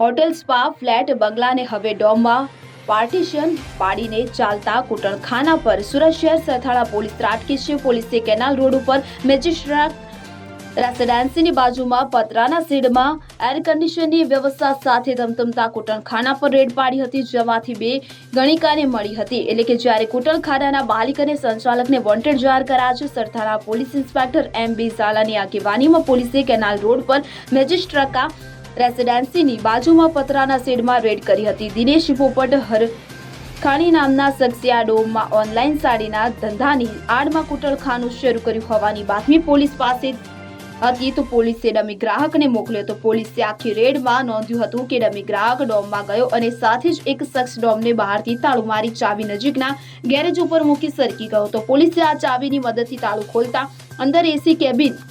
Hotel, spa, flat બંગલાને હવે ડોમમાં partition પાડીને ચાલતા કૂટણખાના પર સુરત શહેર સરથાણા પોલીસ ત્રાટકી છે. પોલીસે કેનાલ રોડ ઉપર મેજિસ્ટ્રેટ રેસિડેન્સીની બાજુમાં પતરાના શેડમાં એર કન્ડિશનની વ્યવસ્થા સાથે ધમધમતા કૂટણખાના પર રેડ પાડી હતી. જેમાંથી બે ગણિકાને મળી હતી. એટલે કે જ્યારે કુટણખાનાના માલિક અને સંચાલકને વોન્ટેડ જાહેર કરાયા છે Sarthana police inspector M B ઝાલાની આગેવાનીમાં પોલીસે કેનાલ રોડ પર મેજિસ્ટ્રકા રેસિડેન્સીની બાજુમાં પતરાના શેડમાં રેડ કરી હતી. દિનેશ પોપટ હર ખાણી નામના શખ્સે આ ડોમમાં ઓનલાઈન સાડીના ધંધાની આડમાં કુટળખાનું શરૂ કર્યું હોવાની બાતમી પોલીસ પાસે હતી. તો પોલીસે ડમી ગ્રાહકને મોકલ્યો તો પોલીસે આખી રેડમાં નોંધ્યું હતું કે ડમી ગ્રાહક ડોમમાં ગયો અને સાથે જ એક શખ્સ ડોમને બહારથી તાળું મારી ચાવી નજીકના ગેરેજ ઉપર મૂકી સરકી ગયો. તો પોલીસે આ ચાવીની મદદથી તાળું ખોલતા અંદર એસી કેબિન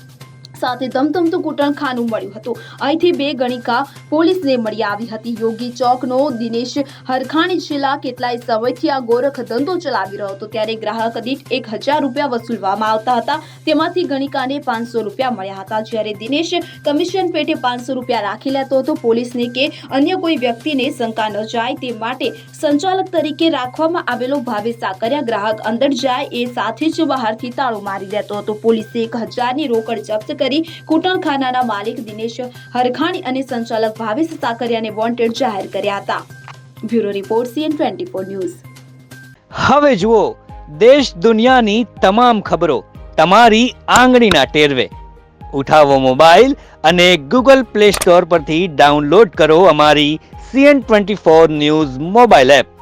સાથે ધમધમતું કૂટણખાનું મળ્યું હતું. અહીંથી બે ગણિકા પોલીસને મળી આવી હતી. યોગી ચોકનો દિનેશ હરખાણી છેલ્લા કેટલાય સમયથી આ ગોરખ ધંધો ચલાવી રહ્યો હતો. ત્યારે ગ્રાહક દીઠ એક હજાર રૂપિયા વસૂલવામાં આવતા હતા. તેમાંથી ગણિકાને પાંચસો રૂપિયા મળ્યા હતા. જ્યારે દિનેશ કમિશન પેટે પાંચસો રૂપિયા રાખી લેતો હતો, પોલીસને કે અન્ય કોઈ વ્યક્તિને શંકા ન જાય તે માટે સંચાલક તરીકે રાખવામાં આવેલો ભાવેશ સાકરિયા ગ્રાહક અંદર જાય એ સાથે જ બહારથી તાળો મારી દેતો હતો. પોલીસે એક હજારની રોકડ જપ્ત કરી કુટણખાનાના માલિક દિનેશ હરખાણી અને સંચાલક ભાવેશ સાકરિયાને વોન્ટેડ જાહેર કર્યા હતા. Bureau report CN twenty four news. હવે જુઓ, દેશ દુનિયાની તમામ ખબરો તમારી આંગળીના ટેરવે. ઉઠાવો મોબાઈલ અને ગૂગલ પ્લે સ્ટોર પરથી ડાઉનલોડ કરો અમારી CN twenty four news mobile app.